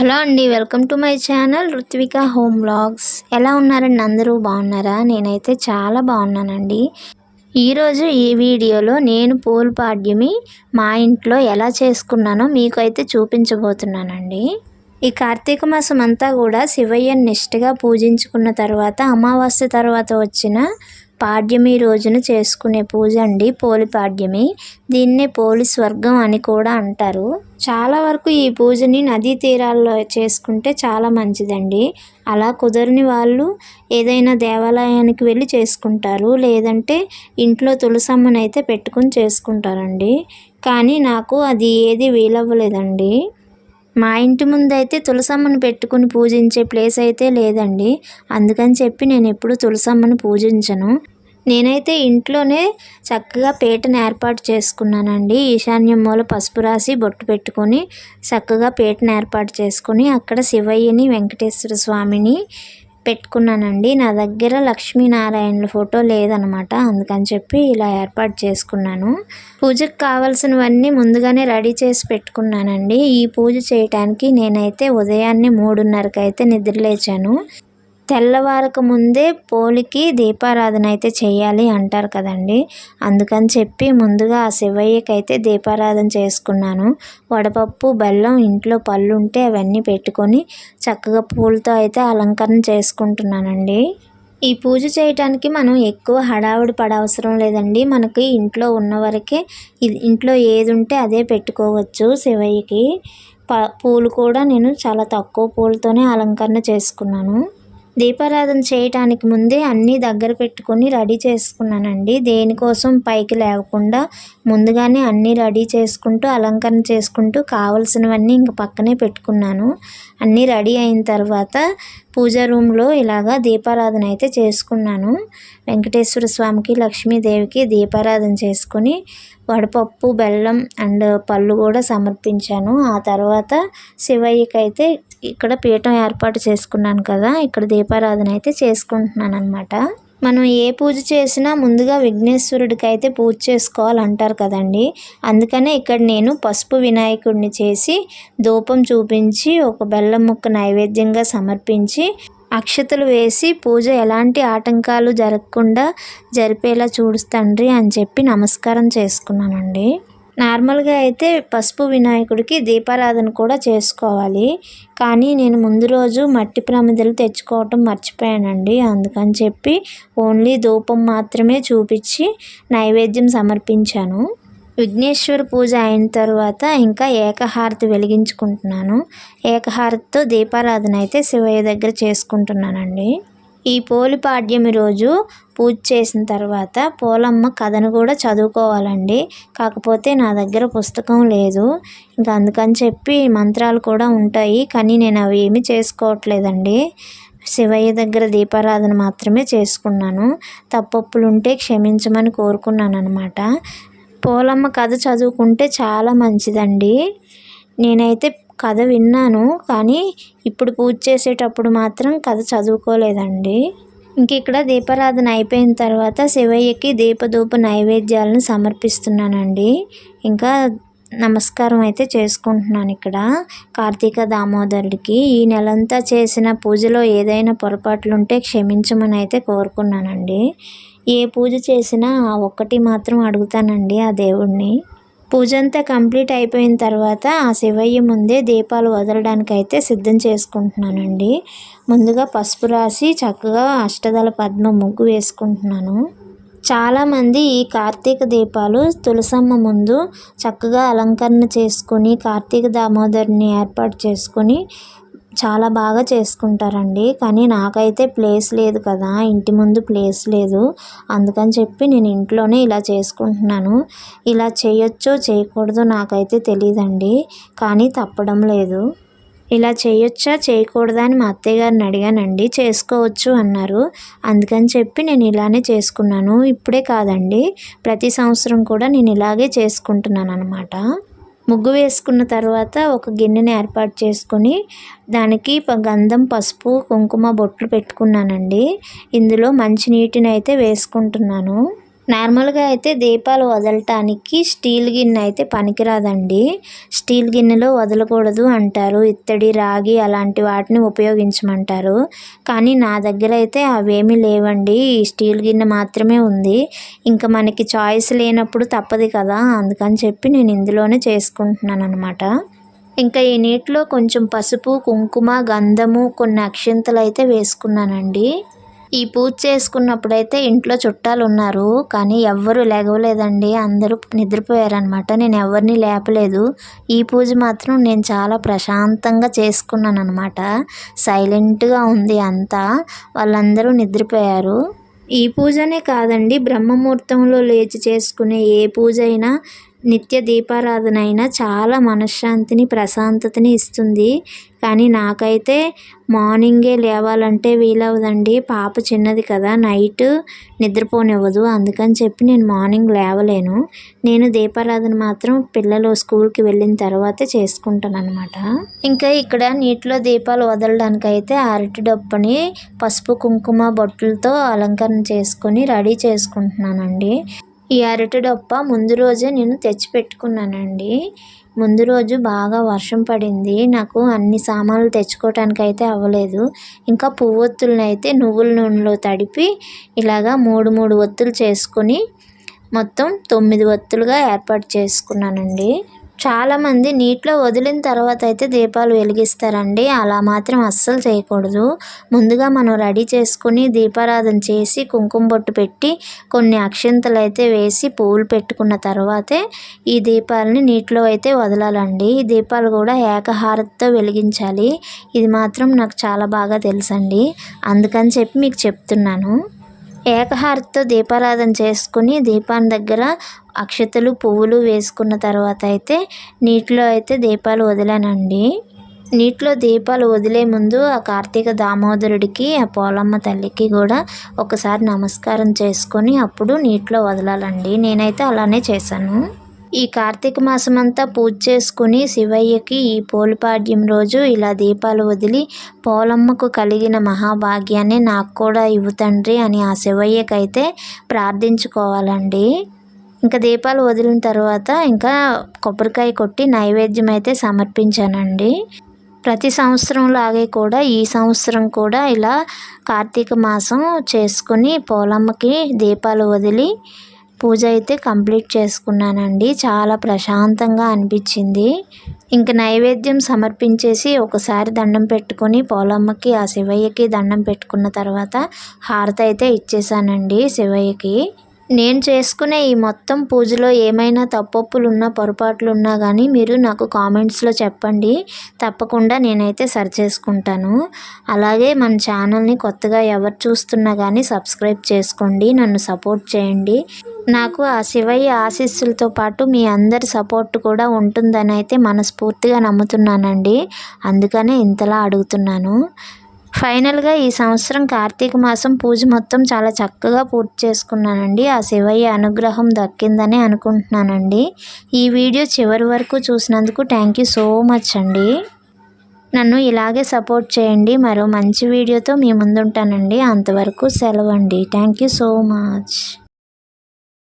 Hello అండి welcome to my channel Ruthvika home blogs ఎలా ఉన్నారండి అందరూ? బాగున్నారా? నేనైతే చాలా బాగున్నానండి. ఈరోజు ఈ వీడియోలో నేను పూల పాడ్యమి మా ఇంట్లో ఎలా చేసుకున్నానో మీకు అయితే చూపించబోతున్నానండి. ఈ కార్తీక మాసం అంతా కూడా శివయ్యని నిష్ఠగా పూజించుకున్న తర్వాత అమావాస్య తర్వాత వచ్చిన పాడ్యమి రోజున చేసుకునే పూజ అండి పోలి పాడ్యమి. దీన్నే పోలి స్వర్గం అని కూడా అంటారు. చాలా వరకు ఈ పూజని నదీ తీరాల్లో చేసుకుంటే చాలా మంచిదండి. అలా కుదరని వాళ్ళు ఏదైనా దేవాలయానికి వెళ్ళి చేసుకుంటారు. లేదంటే ఇంట్లో తులసమ్మనైతే పెట్టుకుని చేసుకుంటారండి. కానీ నాకు అది ఏది వీలవ్వలేదండి. మా ఇంటి ముందు అయితే తులసమ్మను పెట్టుకుని పూజించే ప్లేస్ అయితే లేదండి. అందుకని చెప్పి నేను ఎప్పుడు తులసమ్మను పూజించను. నేనైతే ఇంట్లోనే చక్కగా పీటను ఏర్పాటు చేసుకున్నానండి. ఈశాన్యం మూల పసుపు రాసి బొట్టు పెట్టుకొని చక్కగా పీటను ఏర్పాటు చేసుకొని అక్కడ శివయ్యని వెంకటేశ్వర స్వామిని పెట్టుకున్నానండి. నా దగ్గర లక్ష్మీనారాయణల ఫోటో లేదనమాట. అందుకని చెప్పి ఇలా ఏర్పాటు చేసుకున్నాను. పూజకు కావాల్సినవన్నీ ముందుగానే రెడీ చేసి పెట్టుకున్నానండి. ఈ పూజ చేయటానికి నేనైతే ఉదయాన్నే మూడున్నరకు అయితే నిద్రలేచాను. తెల్లవారక ముందే పోలికి దీపారాధన అయితే చేయాలి అంటారు కదండి. అందుకని చెప్పి ముందుగా ఆ శివయ్యకి అయితే దీపారాధన చేసుకున్నాను. వడపప్పు బెల్లం ఇంట్లో పళ్ళు ఉంటే అవన్నీ పెట్టుకొని చక్కగా పూలతో అయితే అలంకరణ చేసుకుంటున్నానండి. ఈ పూజ చేయటానికి మనం ఎక్కువ హడావుడి పడవసరం లేదండి. మనకి ఇంట్లో ఉన్న వరకే ఇంట్లో ఏది ఉంటే అదే పెట్టుకోవచ్చు శివయ్యకి. ప పూలు కూడా నేను చాలా తక్కువ పూలతోనే అలంకరణ చేసుకున్నాను. దీపారాధన చేయటానికి ముందే అన్నీ దగ్గర పెట్టుకొని రెడీ చేసుకున్నానండి. దేనికోసం పైకి లేవకుండా ముందుగానే అన్నీ రెడీ చేసుకుంటూ అలంకరణ చేసుకుంటూ కావలసినవన్నీ ఇంక పక్కనే పెట్టుకున్నాను. అన్నీ రెడీ అయిన తర్వాత పూజా రూమ్లో ఇలాగా దీపారాధన అయితే చేసుకున్నాను. వెంకటేశ్వర స్వామికి లక్ష్మీదేవికి దీపారాధన చేసుకొని వడపప్పు బెల్లం అండ్ పళ్ళు కూడా సమర్పించాను. ఆ తర్వాత శివయ్యకైతే ఇక్కడ పీఠం ఏర్పాటు చేసుకున్నాను కదా ఇక్కడ దీపారాధన అయితే చేసుకుంటున్నాను అనమాట మనం ఏ పూజ చేసినా ముందుగా విఘ్నేశ్వరుడికి అయితే పూజ చేసుకోవాలంటారు కదండి. అందుకనే ఇక్కడ నేను పసుపు వినాయకుడిని చేసి ధూపం చూపించి ఒక బెల్లం ముక్క నైవేద్యంగా సమర్పించి అక్షతలు వేసి పూజ ఎలాంటి ఆటంకాలు జరగకుండా జరిపేలా చూడుస్తండ్రి అని చెప్పి నమస్కారం చేసుకున్నానండి. నార్మల్గా అయితే పసుపు వినాయకుడికి దీపారాధన కూడా చేసుకోవాలి. కానీ నేను ముందు రోజు మట్టి ప్రమిదలు తెచ్చుకోవటం మర్చిపోయానండి. అందుకని చెప్పి ఓన్లీ ధూపం మాత్రమే చూపించి నైవేద్యం సమర్పించాను. విఘ్నేశ్వర పూజ అయిన తర్వాత ఇంకా ఏకహారతి వెలిగించుకుంటున్నాను. ఏకహారతితో దీపారాధన అయితే శివయ్య దగ్గర చేసుకుంటున్నానండి. ఈ పోలిపాడ్యమి రోజు పూజ చేసిన తర్వాత పోలమ్మ కథను కూడా చదువుకోవాలండి. కాకపోతే నా దగ్గర పుస్తకం లేదు. ఇంకా అందుకని చెప్పి మంత్రాలు కూడా ఉంటాయి. కానీ నేను అవి ఏమీ చేసుకోవట్లేదండి. శివయ్య దగ్గర దీపారాధన మాత్రమే చేసుకున్నాను. తప్పప్పులు ఉంటే క్షమించమని కోరుకున్నాను అనమాట పోలమ్మ కథ చదువుకుంటే చాలా మంచిదండి. నేనైతే కథ విన్నాను కానీ ఇప్పుడు పూజ చేసేటప్పుడు మాత్రం కథ చదువుకోలేదండి. ఇంక ఇక్కడ దీపారాధన అయిపోయిన తర్వాత శివయ్యకి దీపధూప నైవేద్యాలను సమర్పిస్తున్నానండి. ఇంకా నమస్కారం అయితే చేసుకుంటున్నాను ఇక్కడ. కార్తీక దామోదరుడికి ఈ నెలంతా చేసిన పూజలో ఏదైనా పొరపాట్లు ఉంటే క్షమించమని అయితే కోరుకున్నానండి. ఏ పూజ చేసినా ఒక్కటి మాత్రం అడుగుతానండి ఆ దేవుడిని పూజ అంతా కంప్లీట్ అయిపోయిన తర్వాత ఆ శివయ్య ముందే దీపాలు వదలడానికి అయితే సిద్ధం చేసుకుంటున్నానండి. ముందుగా పసుపు రాసి చక్కగా అష్టదళ పద్మ ముగ్గు వేసుకుంటున్నాను. చాలామంది ఈ కార్తీక దీపాలు తులసమ్మ ముందు చక్కగా అలంకరణ చేసుకొని కార్తీక దామోదరిని ఏర్పాటు చేసుకొని చాలా బాగా చేసుకుంటారండి. కానీ నాకైతే ప్లేస్ లేదు కదా. ఇంటి ముందు ప్లేస్ లేదు. అందుకని చెప్పి నేను ఇంట్లోనే ఇలా చేసుకుంటున్నాను. ఇలా చేయొచ్చో చేయకూడదో నాకైతే తెలియదండి కానీ తప్పడం లేదు. ఇలా చేయొచ్చా చేయకూడదా అని మా అత్తయ్య గారిని అడిగానండి. చేసుకోవచ్చు అన్నారు. అందుకని చెప్పి నేను ఇలానే చేసుకున్నాను. ఇప్పుడే కాదండి. ప్రతి సంవత్సరం కూడా నేను ఇలాగే చేసుకుంటున్నాను అనమాట ముగ్గు వేసుకున్న తర్వాత ఒక గిన్నెని ఏర్పాటు చేసుకొని దానికి గంధం పసుపు కుంకుమ బొట్లు పెట్టుకున్నానండి. ఇందులో మంచినీటిని అయితే వేసుకుంటున్నాను. నార్మల్గా అయితే దీపాలు వదలటానికి స్టీల్ గిన్నె అయితే పనికిరాదండి. స్టీల్ గిన్నెలో వదలకూడదు అంటారు. ఇత్తడి రాగి అలాంటి వాటిని ఉపయోగించమంటారు. కానీ నా దగ్గర అయితే అవేమీ లేవండి. ఈ స్టీల్ గిన్నె మాత్రమే ఉంది. ఇంకా మనకి చాయిస్ లేనప్పుడు తప్పదు కదా. అందుకని చెప్పి నేను ఇందులోనే చేసుకుంటున్నాను అనమాట ఇంకా ఈ నీటిలో కొంచెం పసుపు కుంకుమ గంధము కొన్ని అక్షింతలు అయితే వేసుకున్నానండి. ఈ పూజ చేసుకున్నప్పుడైతే ఇంట్లో చుట్టాలు ఉన్నారు కానీ ఎవ్వరూ లేగవలేదండి అందరూ నిద్రపోయారనమాట నేను ఎవరిని లేపలేదు. ఈ పూజ మాత్రం నేను చాలా ప్రశాంతంగా చేసుకున్నాను అనమాట సైలెంట్గా ఉంది అంతా. వాళ్ళందరూ నిద్రపోయారు. ఈ పూజనే కాదండి బ్రహ్మముహూర్తంలో లేచి చేసుకునే ఏ పూజ అయినా నిత్య దీపారాధన అయినా చాలా మనశ్శాంతిని ప్రశాంతతని ఇస్తుంది. కానీ నాకైతే మార్నింగే లేవాలంటే వీలవదండి. పాప చిన్నది కదా నైట్ నిద్రపోనివ్వదు. అందుకని చెప్పి నేను మార్నింగ్ లేవలేను. నేను దీపారాధన మాత్రం పిల్లలు స్కూల్కి వెళ్ళిన తర్వాతే చేసుకుంటాను అనమాట ఇంకా ఇక్కడ నీటిలో దీపాలు వదలడానికి అయితే అరటి డప్పుని పసుపు కుంకుమ బొట్టులతో అలంకరణ చేసుకొని రెడీ చేసుకుంటున్నానండి. ఈ అరటి డొప్ప ముందు రోజే నేను తెచ్చిపెట్టుకున్నానండి. ముందు రోజు బాగా వర్షం పడింది. నాకు అన్ని సామాన్లు తెచ్చుకోవటానికి అయితే అవ్వలేదు. ఇంకా పువ్వొత్తులను అయితే నువ్వుల నూనెలో తడిపి ఇలాగా మూడు మూడు ఒత్తులు చేసుకొని మొత్తం తొమ్మిది ఒత్తులుగా ఏర్పాటు చేసుకున్నానండి. చాలామంది నీటిలో వదిలిన తర్వాత అయితే దీపాలు వెలిగిస్తారండి. అలా మాత్రం అస్సలు చేయకూడదు. ముందుగా మనం రెడీ చేసుకుని దీపారాధన చేసి కుంకుమ బొట్టు పెట్టి కొన్ని అక్షింతలు అయితే వేసి పువ్వులు పెట్టుకున్న తర్వాతే ఈ దీపాలని నీటిలో అయితే వదలాలండి. ఈ దీపాలు కూడా ఏకహారతితో వెలిగించాలి. ఇది మాత్రం నాకు చాలా బాగా తెలుసండి. అందుకని చెప్పి మీకు చెప్తున్నాను. ఏకహారతితో దీపారాధన చేసుకుని దీపాన్ని దగ్గర అక్షతలు పువ్వులు వేసుకున్న తర్వాత అయితే నీటిలో అయితే దీపాలు వదిలానండి. నీటిలో దీపాలు వదిలే ముందు ఆ కార్తీక దామోదరుడికి ఆ పోలమ్మ తల్లికి కూడా ఒకసారి నమస్కారం చేసుకొని అప్పుడు నీటిలో వదలాలండి. నేనైతే అలానే చేశాను. ఈ కార్తీక మాసం అంతా పూజ చేసుకుని శివయ్యకి ఈ పోలిపాడ్యం రోజు ఇలా దీపాలు వదిలి పోలమ్మకు కలిగిన మహాభాగ్యాన్ని నాకు కూడా ఇవ్వు తండ్రి అని ఆ శివయ్యకైతే ప్రార్థించుకోవాలండి. ఇంకా దీపాలు వదిలిన తర్వాత ఇంకా కొబ్బరికాయ కొట్టి నైవేద్యం అయితే సమర్పించానండి. ప్రతి సంవత్సరం లాగే కూడా ఈ సంవత్సరం కూడా ఇలా కార్తీక మాసం చేసుకుని పోలమ్మకి దీపాలు వదిలి పూజ అయితే కంప్లీట్ చేసుకున్నానండి. చాలా ప్రశాంతంగా అనిపించింది. ఇంక నైవేద్యం సమర్పించేసి ఒకసారి దండం పెట్టుకొని పోలమ్మకి ఆ శివయ్యకి దండం పెట్టుకున్న తర్వాత హారత అయితే ఇచ్చేసానండి శివయ్యకి. నేను చేసుకునే ఈ మొత్తం పూజలో ఏమైనా తప్పొప్పులున్నా పొరపాట్లు ఉన్నా కానీ మీరు నాకు కామెంట్స్లో చెప్పండి. తప్పకుండా నేనైతే సరి చేసుకుంటాను. అలాగే మన ఛానల్ని కొత్తగా ఎవరు చూస్తున్నా కానీ సబ్స్క్రైబ్ చేసుకోండి. నన్ను సపోర్ట్ చేయండి. నాకు ఆ శివయ్య ఆశీస్సులతో పాటు మీ అందరి సపోర్ట్ కూడా ఉంటుందని అయితే మనస్ఫూర్తిగా నమ్ముతున్నానండి. అందుకనే ఇంతలా అడుగుతున్నాను. ఫైనల్గా ఈ సంవత్సరం కార్తీక మాసం పూజ మొత్తం చాలా చక్కగా పూర్తి చేసుకున్నానండి. ఆ శివయ్య అనుగ్రహం దక్కిందని అనుకుంటున్నానండి. ఈ వీడియో చివరి వరకు చూసినందుకు థ్యాంక్ యూ సో మచ్ అండి. నన్ను ఇలాగే సపోర్ట్ చేయండి. మరో మంచి వీడియోతో మీ ముందుంటానండి. అంతవరకు సెలవు అండి థ్యాంక్ యూ సో మచ్.